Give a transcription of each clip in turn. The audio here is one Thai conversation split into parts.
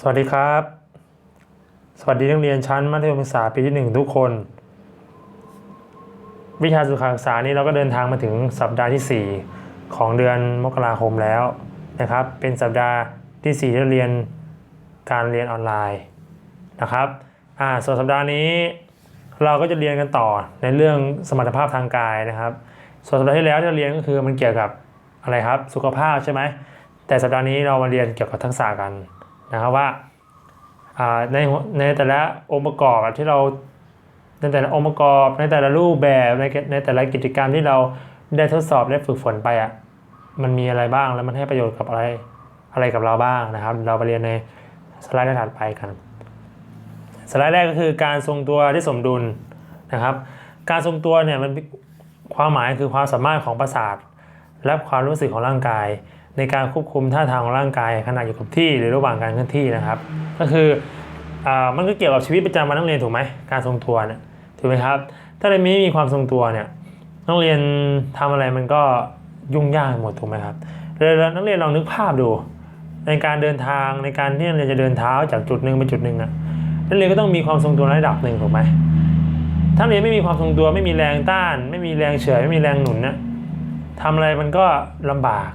สวัสดีครับ สวัสดีนักเรียนชั้นมัธยมศึกษาปีที่หนึ่งทุกคน วิชาสุขศึกษานี้เราก็เดินทางมาถึงสัปดาห์ที่ 4 ของเดือนมกราคมแล้วนะครับ เป็นสัปดาห์ที่ 4 ที่เรียนการเรียนออนไลน์นะครับอ่าส่วนสัปดาห์นี้เราก็จะเรียนกันต่อในเรื่องสมรรถภาพทางกายนะครับ ส่วนสัปดาห์ที่แล้วที่เราเรียนก็คือมันเกี่ยวกับอะไรครับ สุขภาพใช่ไหมแต่สัปดาห์นี้เรามาเรียนเกี่ยวกับทักษะกัน นะครับว่าในในแต่ละองค์ประกอบที่เราในแต่ละองค์ประกอบในแต่ละรูปแบบในในแต่ละกิจกรรมที่เราได้ทดสอบได้ฝึกฝนไปอะมันมีอะไรบ้างแล้วมันให้ประโยชน์กับอะไรอะไรกับเราบ้างนะครับ เราไปเรียนในสไลด์ถัดไปกันสไลด์แรกก็คือการทรงตัวที่สมดุลนะครับ การทรงตัวเนี่ยมันความหมายคือความสามารถของประสาท และความรู้สึกของร่างกาย ในการควบคุมท่าทางของร่างกายขณะอยู่กับที่หรือระหว่างการเคลื่อนที่นะครับ ก็คืออมันก็เกี่ยวกับชีวิตประจำวันนักเรียนถูกไหมการทรงตัวเนี่ยถูกไหมครับ ถ้าเรียนไม่มีความทรงตัวเนี่ยนักเรียนทำอะไรมันก็ยุ่งยากหมดถูกไหมครับแล้วนักเรียนลองนึกภาพดู ในการเดินทางในการที่นักเรียนจะเดินเท้าจากจุดหนึ่งไปจุดหนึ่งอะนักเรียนก็ต้องมีความทรงตัวระดับหนึ่งถูกไหมถ้าเรียนไม่มีความทรงตัวไม่มีแรงต้าน ไม่มีแรงเฉื่อยไม่มีแรงหนุนนะทำอะไรมันก็ลำบาก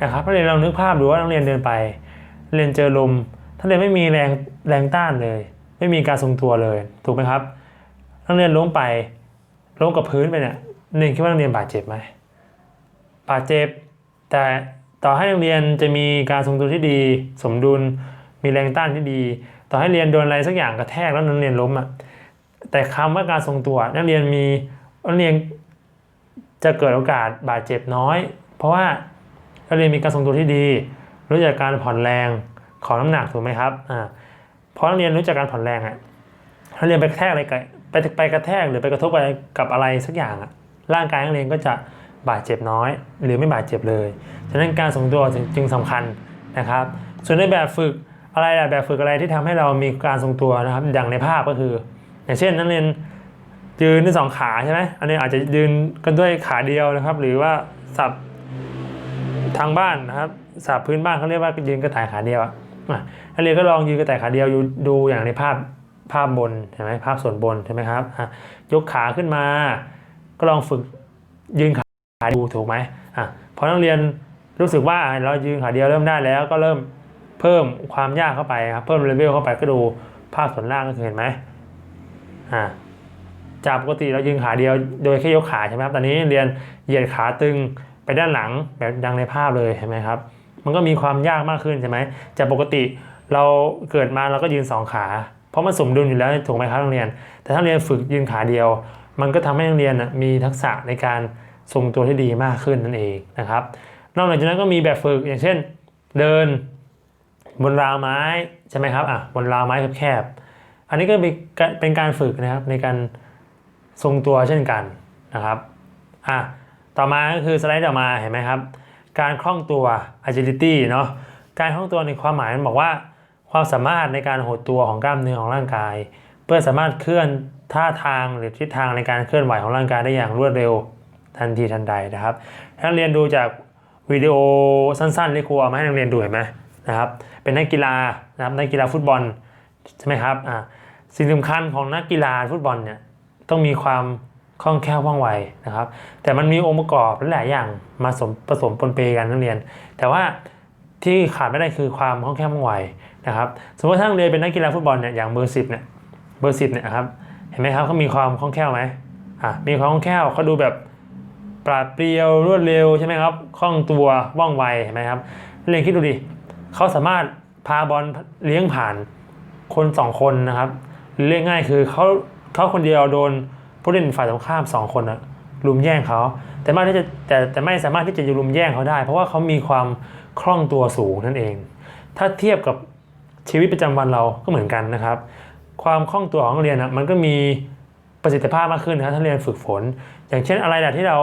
นะครับนักเรียนลองนึกภาพดูว่านักเรียนเดินไปเรียนเจอลมถ้าเรียนไม่มีแรงแรงต้านเลย ไม่มีการทรงตัวเลยถูกไหมครับนักเรียนล้มไปล้มกับพื้นไปเนี่ยนักเรียนคิดว่านักเรียนบาดเจ็บไหมบาดเจ็บ แต่ต่อให้นักเรียนจะมีการทรงตัวที่ดี สมดุล มีแรงต้านที่ดี ต่อให้เรียนโดนอะไรสักอย่างกระแทกแล้วนักเรียนล้มอะแต่คำว่าการทรงตัวนักเรียนมีนักเรียนจะเกิดโอกาสบาดเจ็บน้อย เพราะว่า นักเรียนมีการทรงตัวที่ดี รู้จักการผ่อนแรงของน้ำหนักถูกไหมครับอ่าเพราะนักเรียนรู้จักการผ่อนแรงอะถ้าเรียนไปกระแทกอะไรกับไปไปกระแทกหรือไปกระทบอะไรกับอะไรสักอย่างอะร่างกายนักเรียนก็จะบาดเจ็บน้อย หรือไม่บาดเจ็บเลย ฉะนั้นการทรงตัวจึงจึงสำคัญนะครับ ส่วนในแบบฝึกอะไรล่ะแบบฝึกอะไรที่ทำให้เรามีการทรงตัวนะครับ อย่างในภาพก็คือ อย่างเช่นนักเรียนยืนด้วยสองขาใช่ไหมอันนี้อาจจะยืนกันด้วยขาเดียวนะครับ หรือว่าสับ ทางบ้านนะครับสาบพื้นบ้านเขาเรียกว่ายืนกระต่ายขาเดียวอะนักเรียนก็ลองยืนกระต่ายขาเดียวดูอย่างในภาพภาพบนเห็นไหมภาพส่วนบนใช่ไหมครับอะยกขาขึ้นมา ก็ลองฝึกยืนขาดูถูกไหมอะพอนักเรียนรู้สึกว่าเรายืนขาเดียวเริ่มได้แล้วก็เริ่มเพิ่มความยากเข้าไปครับเพิ่มเลเวลเข้าไปก็ดูภาพส่วนล่างก็คือเห็นไหมอะจากปกติเรายืนขาเดียวโดยแค่ยกขาใช่ไหมครับตอนนี้เรียนเหยียดขาตึง ไปด้านหลังแบบดังในภาพเลยเห็นไหมครับ มันก็มีความยากมากขึ้นใช่ไหมจากปกติเราเกิดมาเราก็ยืนสองขา เพราะมันสมดุลอยู่แล้วถูกไหมครับนักเรียน แต่ถ้าเรียนฝึกยืนขาเดียว มันก็ทำให้นักเรียนมีทักษะในการทรงตัวที่ดีมากขึ้นนั่นเองนะครับ นอกจากนั้นก็มีแบบฝึกอย่างเช่น เดินบนราวไม้ใช่ไหมครับอะบนราวไม้แคบๆอันนี้ก็เป็นการเป็นการฝึกนะครับในการทรงตัวเช่นกันนะครับอะ ต่อมาก็คือสไลด์ต่อมาเห็นไหมครับ การคล่องตัว agility เนาะการคล่องตัวในความหมายมันบอกว่า ความสามารถในการหดตัวของกล้ามเนื้อของร่างกาย เพื่อสามารถเคลื่อนท่าทางหรือทิศทางในการเคลื่อนไหวของร่างกายได้อย่างรวดเร็วทันทีทันใดนะครับถ้าเรียนดูจากวิดีโอสั้นๆที่ครูเอามาให้นักเรียนดูเห็นไหมนะครับ เป็นนักกีฬานะครับนักกีฬาฟุตบอลใช่ไหมครับอ่าสิ่งสำคัญของนักกีฬาฟุตบอลเนี่ยต้องมีความ คล่องแคล่วว่องไวนะครับ แต่มันมีองค์ประกอบหลายอย่างมาสมผสมปนเปกันนักเรียน แต่ว่าที่ขาดไม่ได้คือความคล่องแคล่วว่องไวนะครับสมมติถ้าเรียนเป็นนักกีฬาฟุตบอลเนี่ยอย่างเบอร์สิบเนี่ยเบอร์สิบเนี่ยครับเห็นไหมครับเขามีความคล่องแคล่วไหมอะมีความคล่องแคล่วเขาดูแบบปราดเปรียวรวดเร็วใช่ไหมครับคล่องตัวว่องไวเห็นไหมครับเรียนคิดดูดิเขาสามารถพาบอลเลี้ยงผ่านคนสองคนนะครับเรียกง่ายคือเขาเขาคนเดียวโดน ผู้เล่นฝ่ายตรงข้ามสองคนนะลุมแย่งเขา แต่ไม่ที่จะแต่แต่ไม่สามารถที่จะลุมแย่งเขาได้ เพราะว่าเขามีความคล่องตัวสูงนั่นเอง ถ้าเทียบกับชีวิตประจำวันเราก็เหมือนกันนะครับ ความคล่องตัวของนักเรียนนะมันก็มีประสิทธิภาพมากขึ้นนะถ้าเรียนฝึกฝน อย่างเช่นอะไรล่ะที่เรา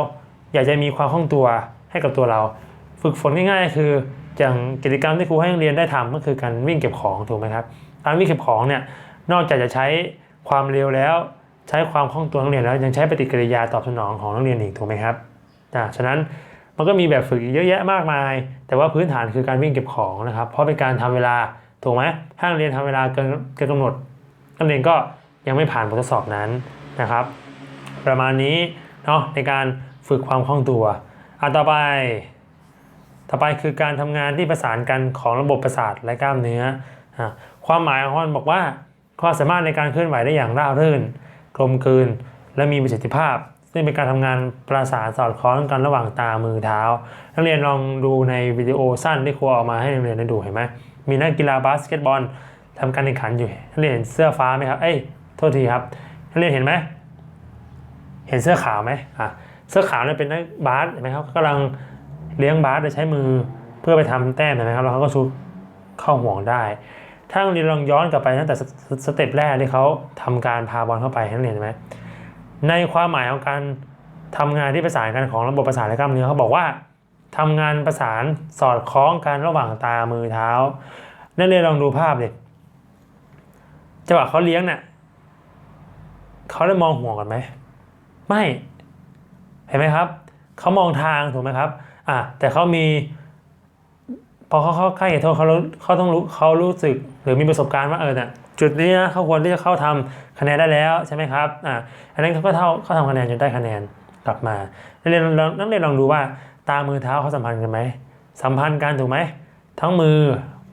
อยากจะมีความคล่องตัวให้กับตัวเรา ฝึกฝนง่ายๆ คืออย่างกิจกรรมที่ครูให้นักเรียนได้ทำก็คือการวิ่งเก็บของถูกไหมครับการวิ่งเก็บของเนี่ยนอกจากจะใช้ความเร็วแล้ว ใช้ความคล่องตัวนักเรียนแล้วยังใช้ปฏิกิริยาตอบสนองของนักเรียนอีกถูกไหมครับอ่าฉะนั้นมันก็มีแบบฝึกเยอะแยะมากมาย แต่ว่าพื้นฐานคือการวิ่งเก็บของนะครับ เพราะเป็นการทำเวลาถูกไหมถ้านักเรียนทำเวลาเกินเกินกำหนดนักเรียนก็ยังไม่ผ่านบททดสอบนั้นนะครับ ประมาณนี้เนาะในการฝึกความคล่องตัวอะต่อไป ต่อไปคือการทำงานที่ประสานกันของระบบประสาทและกล้ามเนื้อ ความหมายของมันบอกว่าความสามารถในการเคลื่อนไหวได้อย่างราบรื่น กลมกลืน และมีประสิทธิภาพ ซึ่งเป็นการทำงานประสานสอดคล้องกันระหว่างตามือเท้า นักเรียนลองดูในวิดีโอสั้นที่ครูเอามาให้นักเรียนได้ดูเห็นไหมมีนักกีฬาบาสเกตบอลทำการแข่งขันอยู่นักเรียนเห็นเสื้อฟ้าไหมครับเอ้ยโทษทีครับนักเรียนเห็นไหมเห็นเสื้อขาวไหมอะเสื้อขาวเนี่ยเป็นนักบาสเห็นไหมครับกำลังเลี้ยงบาสโดยใช้มือเพื่อไปทำแต้มเห็นะครับแล้วเขาก็ชุดเข้าห่วงได้ ถ้าเรียนลองย้อนกลับไปตั้งแต่สเต็ปแรกที่เขาทำการพาบอลเข้าไปนักเรียนเห็นไหมในความหมายของการทำงานที่ประสานกันของระบบประสาทและกล้ามเนื้อเขาบอกว่าทำงานประสานสอดคล้องกันระหว่างตามือเท้า นักเรียลองดูภาพเดิจังหวะเขาเลี้ยงเนี่ยเขาได้มองห่วกันไหมไม่ เห็นไหมครับ เขามองทางถูกไหมครับ อะแต่เขามี พอเขาเข้าใกล้เหตุโทษเขาเขาต้องรู้เขารู้สึกหรือมีประสบการณ์ว่าเออเนี่ยจุดนี้นะเขาควรที่จะเข้าทำคะแนนได้แล้วใช่ไหมครับอะอันนั้นเขาก็เท่าเขาทำคะแนนจนได้คะแนนกลับมานักเรียนลองนักเรียนลองดูว่าตามือเท้าเขาสัมพันธ์กันไหมสัมพันธ์กันถูกไหมทั้งมือ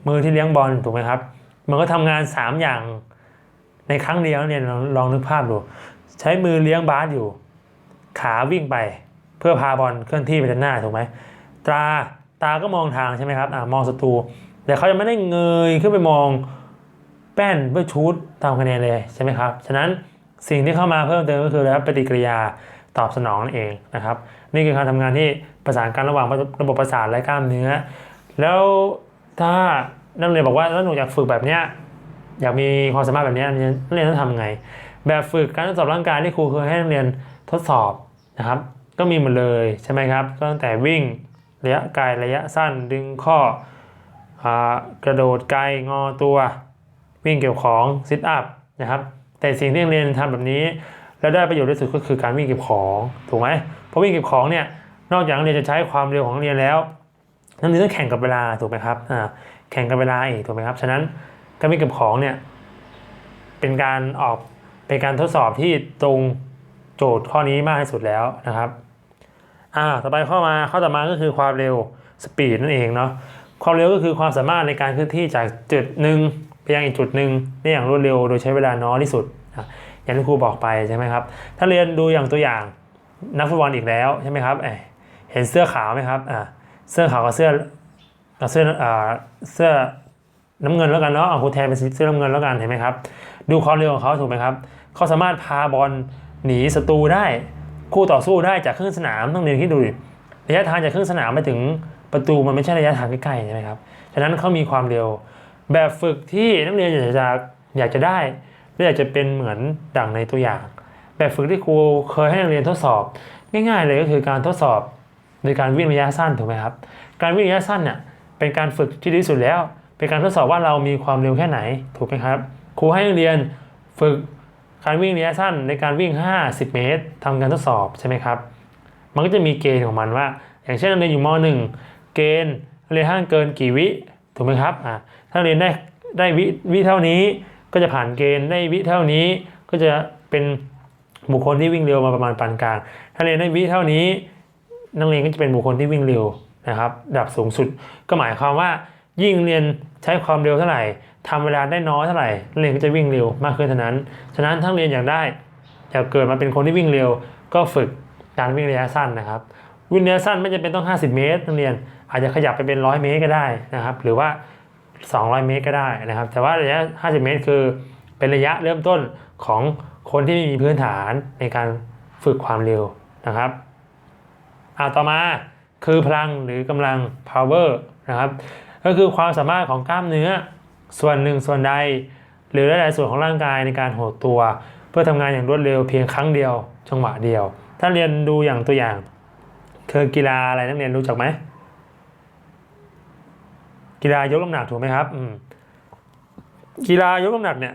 มือที่เลี้ยงบอลถูกไหมครับมันก็ทำงานสามอย่างในครั้งเดียวเรียนลองลองนึกภาพดู ใช้มือเลี้ยงบาสอยู่ ขาวิ่งไป เพื่อพาบอลเคลื่อนที่ไปด้านหน้าถูกไหมตา ตาก็มองทางใช่ไหมครับอ่ามองศัตรู แต่เขาจะไม่ได้เงยขึ้นไปมองแป้นเพื่อชูดตามคะแนนเลยใช่ไหมครับฉะนั้นสิ่งที่เข้ามาเพิ่มเติมก็คือนะครับปฏิกิริยาตอบสนองนั่นเองนะครับ นี่คือการทำงานที่ประสานกันระหว่างระบบประสาทและกล้ามเนื้อ แล้วถ้านักเรียนบอกว่าแล้วหนูอยากฝึกแบบเนี้ยอยากมีความสามารถแบบนี้นักเรียนต้องทำไง แบบฝึกการทดสอบร่างกายที่ครูเคยให้นักเรียนทดสอบนะครับ ก็มีหมดเลยใช่ไหมครับก็ตั้งแต่วิ่ง ระยะไกลระยะสั้นดึงข้ออกระโดดไกลงอตัว วิ่งเกี่ยวของซิทอัพนะครับแต่สิ่งที่เรียนทำแบบนี้ แล้วได้ประโยชน์ที่สุดก็คือการวิ่งเก็บของถูกไหมเพราะวิ่งเก็บของเนี่ยนอกจากนักเรียนจะใช้ความเร็วของนักเรียนแล้วนักเรียนต้องแข่งกับเวลาถูกไหมครับอ่าแข่งกับเวลาอีกถูกไหมครับฉะนั้นการวิ่งเก็บของเนี่ยเป็นการออกเป็นการทดสอบที่ตรงโจทย์ข้อนี้มากที่สุดแล้วนะครับ อ่าต่อไปข้อมาข้อต่อมาก็คือความเร็วสปีดนั่นเองเนาะความเร็วก็คือความสามารถในการเคลื่อนที่จากจุดหนึ่งไปยังอีกจุดหนึ่งได้อย่างรวดเร็วโดยใช้เวลาน้อยที่สุดอย่างที่ครูบอกไปใช่ไหมครับ ถ้าเรียนดูอย่างตัวอย่างนักฟุตบอลอีกแล้วใช่ไหมครับเอ้ยเห็นเสื้อขาวไหมครับอ่าเสื้อขาวกับเสื้อกับเสื้ออ่าเสื้อน้ำเงินแล้วกันเนาะเอาครูแทนเป็นเสื้อน้ำเงินแล้วกันเห็นไหมครับ ดูความเร็วของเขาถูกไหมครับเขาสามารถพาบอลหนีศัตรูได้ คู่ต่อสู้ได้จากครึ่งสนามต้องเรียนคิดดูดิระยะทางจากครึ่งสนามไปถึงประตูมันไม่ใช่ระยะทางใกล้ๆใช่ไหมครับฉะนั้นเขามีความเร็ว แบบฝึกที่นักเรียนอยากจะอยากจะได้และอยากจะเป็นเหมือนดังในตัวอย่าง แบบฝึกที่ครูเคยให้นักเรียนทดสอบ ง่ายๆเลยก็คือการทดสอบในการวิ่งระยะสั้นถูกไหมครับ การวิ่งระยะสั้นเนี่ยเป็นการฝึกที่ดีที่สุดแล้ว เป็นการทดสอบว่าเรามีความเร็วแค่ไหนถูกไหมครับ ครูให้นักเรียนฝึก การวิ่งระยะสั้นในการวิ่ง 50 เมตรทำการทดสอบใช่ไหมครับ มันก็จะมีเกณฑ์ของมันว่า อย่างเช่นนักเรียนอยู่ม .1 เกณฑ์เรียนห้ามเกินกี่วิถูกไหมครับอ่าถ้าเรียนได้ได้วิวิเท่านี้ก็จะผ่านเกณฑ์ได้วิเท่านี้ก็จะเป็นบุคคลที่วิ่งเร็วมาประมาณปานกลาง ถ้าเรียนได้วิเท่านี้นักเรียนก็จะเป็นบุคคลที่วิ่งเร็วนะครับระดับสูงสุดก็หมายความว่า ยิ่งเรียนใช้ความเร็วเท่าไหร่ทำเวลาได้น้อยเท่าไหร่เรียนก็จะวิ่งเร็วมากขึ้นเท่านั้น ฉะนั้นถ้าเรียนอยากได้อยากเกิดมาเป็นคนที่วิ่งเร็ว ก็ฝึกการวิ่งระยะสั้นนะครับ วิ่งระยะสั้นไม่จำเป็นต้อง 50 เมตรนักเรียนอาจจะขยับไปเป็น 100 เมตรก็ได้นะครับ หรือว่า 200 เมตรก็ได้นะครับ แต่ว่าระยะ 50 เมตร คือเป็นระยะเริ่มต้นของคนที่ไม่มีพื้นฐานในการฝึกความเร็วนะครับอ่าต่อมาคือพลังหรือกำลัง power นะครับ ก็คือความสามารถของกล้ามเนื้อ ส่วนหนึ่งส่วนใด หรือหลายๆส่วนของร่างกายในการหดตัว เพื่อทำงานอย่างรวดเร็วเพียงครั้งเดียว จังหวะเดียว ถ้าเรียนดูอย่างตัวอย่างคือกีฬาอะไรนักเรียนรู้จักไหมกีฬายกน้ำหนักถูกไหมครับอืมกีฬายกน้ำหนักเนี่ย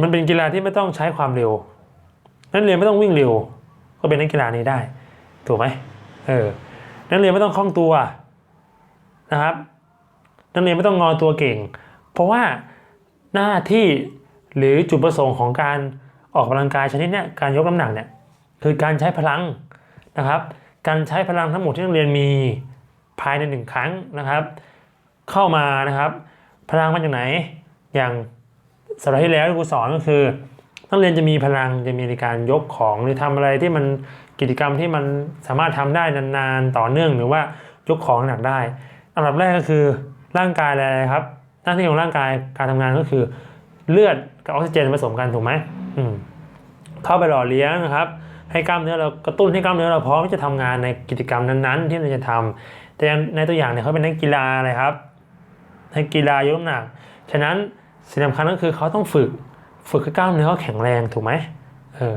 มันเป็นกีฬาที่ไม่ต้องใช้ความเร็ว นักเรียนไม่ต้องวิ่งเร็ว ก็เป็นนักกีฬานี้ได้ ถูกไหมเออนักเรียนไม่ต้องคล่องตัวนะครับ นักเรียนไม่ต้องงอตัวเก่ง เพราะว่าหน้าที่หรือจุดประสงค์ของการออกกำลังกายชนิดเนี้ยการยกน้ำหนักเนี่ยคือการใช้พลังนะครับ การใช้พลังทั้งหมดที่นักเรียนมีภายในหนึ่งครั้งนะครับ เข้ามานะครับ พลังมาจากไหน อย่างสัปดาห์ที่แล้วที่ครูสอนก็คือนักเรียนจะมีพลังจะมีในการยกของหรือทำอะไรที่มันกิจกรรมที่มันสามารถทำได้นานๆต่อเนื่องหรือว่ายกของหนักได้ อันดับแรกก็คือ ร่างกายอะไรครับ หน้าที่ของร่างกายการทำงานก็คือ เลือดกับออกซิเจนผสมกันถูกไหมอืมเข้าไปหล่อเลี้ยงนะครับ ให้กล้ามเนื้อเรากระตุ้นให้กล้ามเนื้อเราพร้อมที่จะทำงานในกิจกรรมนั้นๆ ที่เราจะทำแต่ในตัวอย่างเนี่ยเขาเป็นนักกีฬาอะไรครับนักกีฬายกน้ำหนัก ฉะนั้นสิ่งสำคัญก็คือเขาต้องฝึกฝึกให้กล้ามเนื้อเขาแข็งแรงถูกไหมเออ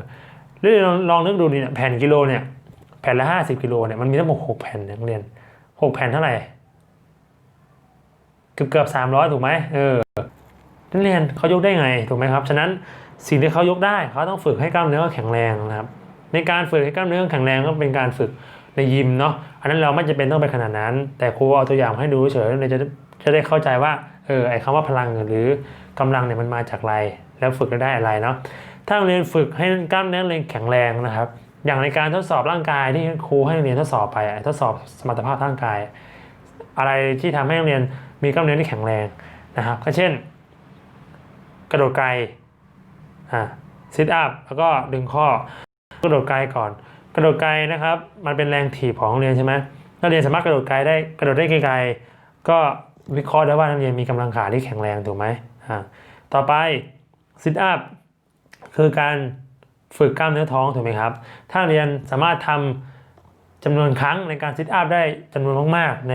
แล้วลองลองนึกดูดิเนี่ยแผ่นกิโลเนี่ยแผ่นละห้าสิบกิโลเนี่ยมันมีทั้งหมดหกแผ่นนักเรียนหกแผ่นเท่าไหร่ เกือบเกือบสามร้อยถูกไหมเออนักเรียนเขายกได้ไงถูกไหมครับ ฉะนั้นสิ่งที่เขายกได้เขาต้องฝึกให้กล้ามเนื้อแข็งแรงนะครับ ในการฝึกให้กล้ามเนื้อแข็งแรงก็เป็นการฝึกในยิมเนาะอันนั้นเราไม่จำเป็นต้องไปขนาดนั้น แต่ครูเอาตัวอย่างให้ดูเฉยๆเลยจะจะได้เข้าใจว่าเออไอ้คำว่าพลังหรือกำลังเนี่ยมันมาจากอะไร แล้วฝึกได้อะไรเนาะถ้าเรียนฝึกให้กล้ามเนื้อเรียนแข็งแรงนะครับ อย่างในการทดสอบร่างกายที่ครูให้นักเรียนทดสอบไปทดสอบสมรรถภาพร่างกาย อะไรที่ทำให้นักเรียน มีกล้ามเนื้อที่แข็งแรงนะครับก็เช่น กระโดดไกลอ่าซิทอัพแล้วก็ดึงข้อกระโดดไกลก่อน กระโดดไกลนะครับ มันเป็นแรงถีบของนักเรียนใช่ไหมนักเรียนสามารถกระโดดไกลได้กระโดดได้ไกลๆก็วิเคราะห์ได้ว่านักเรียนมีกำลังขาที่แข็งแรงถูกไหมอ่าต่อไปซิทอัพคือการฝึกกล้ามเนื้อท้องถูกไหมครับ ถ้าเรียนสามารถทำ จำนวนครั้งในการซิทอัพได้จำนวนมากๆ ใน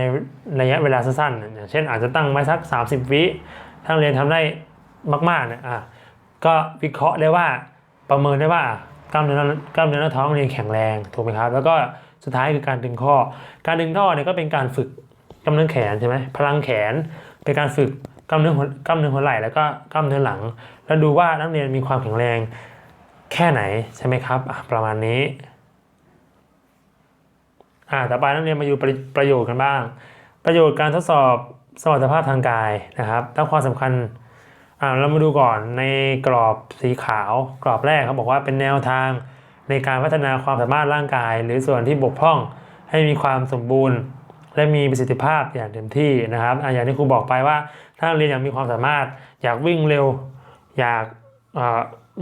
ระยะเวลาสั้นๆอย่างเช่นอาจจะตั้งไว้สัก 30 วิถ้านักเรียนทำได้มากๆเนี่ยอะก็วิเคราะห์ได้ว่าประเมินได้ว่ากล้ามเนื้อกล้ามเนื้อหน้าท้องเรียนแข็งแรงถูกไหมครับ แล้วก็สุดท้ายคือการดึงข้อ การดึงข้อเนี่ยก็เป็นการฝึกกล้ามเนื้อแขนใช่ไหมพลังแขนเป็นการฝึกกล้ามเนื้อหัวกล้ามเนื้อหัวไหล่แล้วก็กล้ามเนื้อหลัง แล้วดูว่านักเรียนมีความแข็งแรงแค่ไหนใช่ไหมครับ ประมาณนี้ อ่าต่อไปนักเรียนมาอยู่ประประโยชน์กันบ้าง ประโยชน์การทดสอบสมรรถภาพทางกายนะครับตั้งความสำคัญอ่าเรามาดูก่อนในกรอบสีขาวกรอบแรกเขาบอกว่าเป็นแนวทางในการพัฒนาความสามารถร่างกาย หรือส่วนที่บกพร่องให้มีความสมบูรณ์ และมีประสิทธิภาพอย่างเต็มที่นะครับอะอย่างที่ครูบอกไปว่า ถ้าเรียนอยากมีความสามารถ อยากวิ่งเร็ว อยาก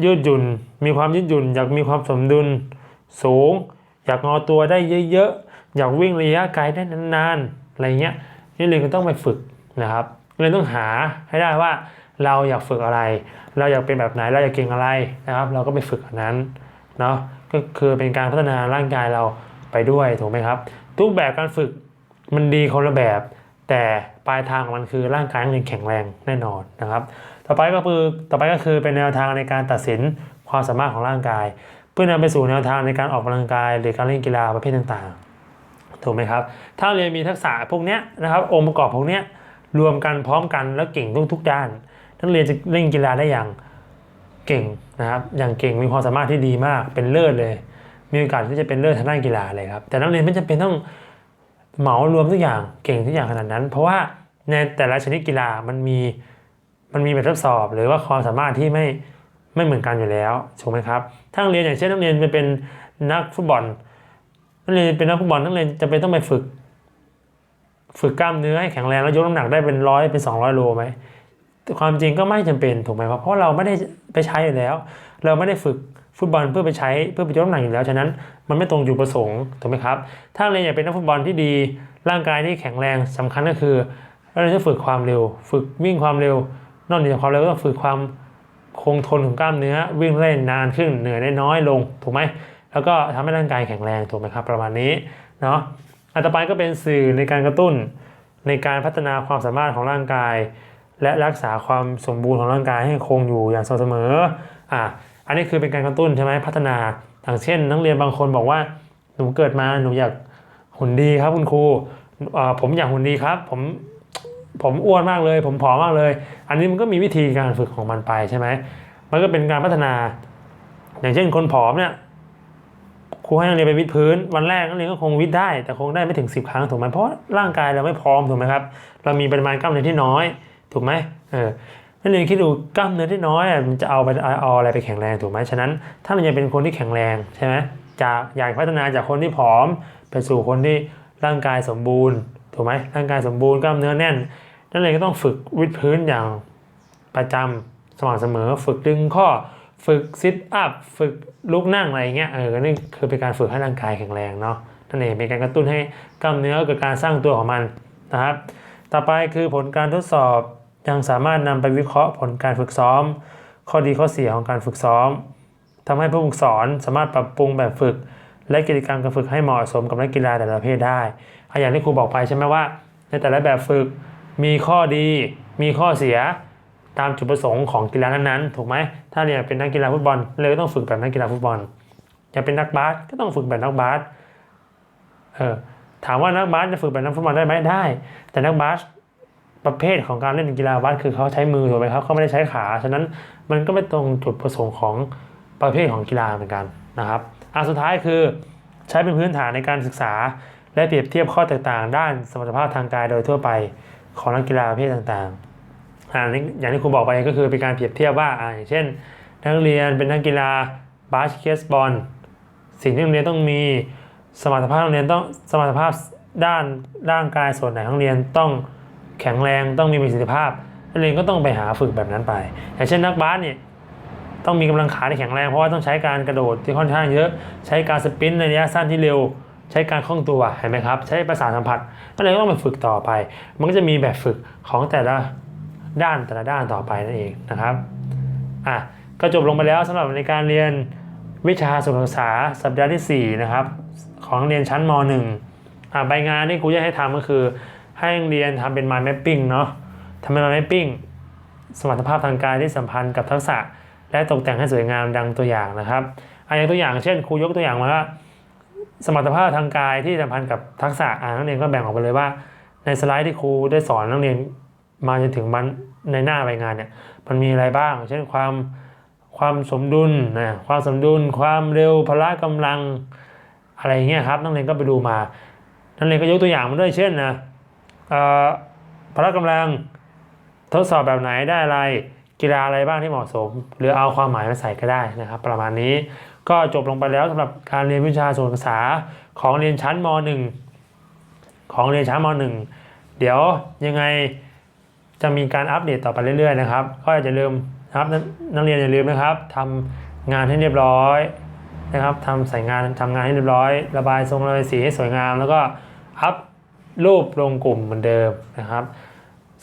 ยืดหยุ่น มีความยืดหยุ่น อยากมีความสมดุลสูง อยากงอตัวได้เยอะๆ อยากวิ่งระยะไกลได้นานๆอะไรเงี้ยนี่เรียนก็ต้องไปฝึกนะครับเรียนต้องหาให้ได้ว่าเราอยากฝึกอะไร เราอยากเป็นแบบไหนเราอยากเก่งอะไรนะครับ เราก็ไปฝึกอันนั้นเนาะก็คือเป็นการพัฒนาร่างกายเราไปด้วยถูกไหมครับ ทุกแบบการฝึกมันดีคนละแบบ แต่ปลายทางของมันคือร่างกายต้องแข็งแรงแน่นอนนะครับ ต่อไปก็คือต่อไปก็คือเป็นแนวทางในการตัดสินความสามารถของร่างกาย เพื่อนำไปสู่แนวทางในการออกกำลังกาย หรือการเล่นกีฬาประเภทต่างๆ ถูกไหมครับ ถ้าเรียนมีทักษะพวกเนี้ยนะครับองค์ประกอบพวกเนี้ยรวมกันพร้อมกันแล้วเก่งทุกๆด้าน นักเรียนจะเล่นกีฬาได้อย่างเก่งนะครับอย่างเก่งมีความสามารถที่ดีมากเป็นเลิศเลย มีโอกาสที่จะเป็นเลิศทางด้านกีฬาเลยครับแต่นักเรียนไม่จำเป็นต้องเหมารวมทุกอย่างเก่งทุกอย่างขนาดนั้น เพราะว่าในแต่ละชนิดกีฬามันมีมันมีแบบทดสอบ หรือว่าความสามารถที่ไม่ไม่เหมือนกันอยู่แล้วถูกไหมครับถ้านักเรียนอย่างเช่นนักเรียนไปเป็นนักฟุตบอล นักเรียนเป็นนักฟุตบอลนักเรียนจะเป็นต้องไปฝึก ฝึกกล้ามเนื้อให้แข็งแรงแล้วยกน้ำหนักได้เป็นร้อยเป็นสองร้อยโลไหมแต่ความจริงก็ไม่จำเป็นถูกไหมครับเพราะเราไม่ได้ไปใช้อยู่แล้ว เราไม่ได้ฝึกฟุตบอลเพื่อไปใช้เพื่อไปยกน้ำหนักอยู่แล้วฉะนั้นมันไม่ตรงจุดประสงค์ถูกไหมครับ ถ้าเราอยากเป็นนักฟุตบอลที่ดีร่างกายที่แข็งแรงสำคัญก็คือเราจะฝึกความเร็ว ฝึกวิ่งความเร็ว นอกจากความเร็วก็ต้องฝึกความคงทนของกล้ามเนื้อวิ่งเล่นนานขึ้นเหนื่อยได้น้อยลงถูกไหม แล้วก็ทำให้ร่างกายแข็งแรงถูกไหมครับประมาณนี้เนาะอันต่อไปก็เป็นสื่อในการกระตุ้นในการพัฒนาความสามารถของร่างกาย และรักษาความสมบูรณ์ของร่างกายให้คงอยู่อย่างสม่ำเสมออะอันนี้คือเป็นการกระตุ้นใช่ไหมพัฒนาอย่างเช่น นักเรียนบางคนบอกว่าหนูเกิดมาหนูอยากหุ่นดีครับคุณครูผมอยากหุ่นดีครับ ผมผมอ้วนมากเลย ผมผอมมากเลย อันนี้มันก็มีวิธีการฝึกของมันไปใช่ไหมมันก็เป็นการพัฒนา อย่างเช่นคนผอมเนี่ย รูให้นักเรียนไปวิดพื้น วันแรกนักเรียนก็คงวิดได้ แต่คงได้ไม่ถึง 10 ครั้งถูกไหมเพราะร่างกายเราไม่พร้อมถูกไหมครับเรามีปริมาณกล้ามเนื้อที่น้อยถูกไหมเออนักเรียนคิดดูกล้ามเนื้อที่น้อยอะมันจะเอาไปเอาอะไรไปแข็งแรงถูกไหมฉะนั้น ถ้ามันยังเป็นคนที่แข็งแรงใช่ไหมจากอยากพัฒนาจากคนที่ผอมไปสู่คนที่ร่างกายสมบูรณ์ถูกไหมร่างกายสมบูรณ์กล้ามเนื้อแน่นนั่นเลยก็ต้องฝึกวิดพื้นอย่างประจำสม่ำเสมอ ฝึกดึงข้อ ฝึกซิทอัพฝึกลุกนั่งอะไรเงี้ยเออนี่คือเป็นการฝึกให้ร่างกายแข็งแรงเนาะนั่นเองเป็นการกระตุ้นให้กล้ามเนื้อเกิดการสร้างตัวของมันนะครับ ต่อไปคือผลการทดสอบยังสามารถนำไปวิเคราะห์ผลการฝึกซ้อม ข้อดีข้อเสียของการฝึกซ้อมทำให้ผู้ฝึกสอนสามารถปรับปรุงแบบฝึก และกิจกรรมการฝึกให้เหมาะสมกับนักกีฬาแต่ละประเภทได้อย่างที่ครูบอกไปใช่ไหมว่า ในแต่ละแบบฝึกมีข้อดี มีข้อเสีย ตามจุดประสงค์ของกีฬานั้นๆ ถูกไหม ถ้าเรียนเป็นนักกีฬาฟุตบอลเลยก็ต้องฝึกแบบนักกีฬาฟุตบอล อยากเป็นนักบาสก็ต้องฝึกแบบนักบาส เออ ถามว่านักบาสจะฝึกแบบนักฟุตบอลได้ไหมได้ แต่นักบาสประเภทของการเล่นกีฬาบาสคือเขาใช้มือถูกไหมครับเขาไม่ได้ใช้ขา ฉะนั้นมันก็ไม่ตรงจุดประสงค์ของประเภทของกีฬาเหมือนกันนะครับอะสุดท้ายคือใช้เป็นพื้นฐานในการศึกษา และเปรียบเทียบข้อแตกต่างด้านสมรรถภาพทางกายโดยทั่วไปของนักกีฬาประเภทต่างๆ อย่างที่ครูบอกไปก็คือเป็นการเปรียบเทียบว่าอย่างเช่น นักเรียนเป็นนักกีฬาบาสเกตบอลสิ่งที่โรงเรียนต้องมีสมรรถภาพโรงเรียนต้องสมรรถภาพด้านร่างกายส่วนไหนของเรียนต้องแข็งแรงต้องมีประสิทธิภาพนักเรียนก็ต้องไปหาฝึกแบบนั้นไป อย่างเช่นนักบาสเนี่ยต้องมีกำลังขาที่แข็งแรงเพราะว่าต้องใช้การกระโดดที่ค่อนข้างเยอะ ใช้การสปินในระยะสั้นที่เร็ว ใช้การคล่องตัวเห็นไหมครับ ใช้ประสาทสัมผัสนักเรียนก็ต้องไปฝึกต่อไป มันก็จะมีแบบฝึกของแต่ละ ด้านแต่ละด้านต่อไปนั่นเองนะครับอะก็จบลงไปแล้วสำหรับในการเรียนวิชาสุขศึกษาสัปดาห์ที่ 4 นะครับ ของเรียนชั้นม .1 อ่าใบงานที่ครูจะให้ทำก็คือ ให้นักเรียนทำเป็น mind mapping เนาะทำเป็น mind mapping สมรรถภาพทางกายที่สัมพันธ์กับทักษะ และตกแต่งให้สวยงามดังตัวอย่างนะครับอ่าอย่างตัวอย่างเช่นครูยกตัวอย่างมาว่าสมรรถภาพทางกายที่สัมพันธ์กับทักษะอ่านักเรียนก็แบ่งออกไปเลยว่า ในสไลด์ที่ครูได้สอนนักเรียน มาจนถึงมันในหน้าใบงานเนี่ยมันมีอะไรบ้าง เช่นความความสมดุลนะความสมดุล ความเร็วพละกำลังอะไรเงี้ยครับนักเรียนก็ไปดูมา นักเรียนก็ยกตัวอย่างมาด้วยเช่นนะพละกำลังทดสอบแบบไหนได้อะไรกีฬาอะไรบ้างที่เหมาะสม หรือเอาความหมายมาใส่ก็ได้นะครับ ประมาณนี้ก็จบลงไปแล้วสำหรับการเรียนวิชาส่วนภาษาของเรียนชั้นม .1 ของเรียนชั้นม .1 เดี๋ยวยังไง จะมีการอัปเดตต่อไปเรื่อยๆนะครับ ก็อย่าลืมนะครับนักนักเรียนอย่าลืมนะครับทำงานให้เรียบร้อยนะครับทำใส่งานทำงานให้เรียบร้อย ระบายทรงระบายสีให้สวยงาม แล้วก็อัพรูปลงกลุ่มเหมือนเดิมนะครับ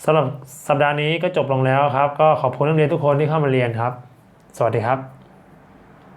สำหรับสัปดาห์นี้ก็จบลงแล้วครับ ก็ขอบคุณนักเรียนทุกคนที่เข้ามาเรียนครับ สวัสดีครับ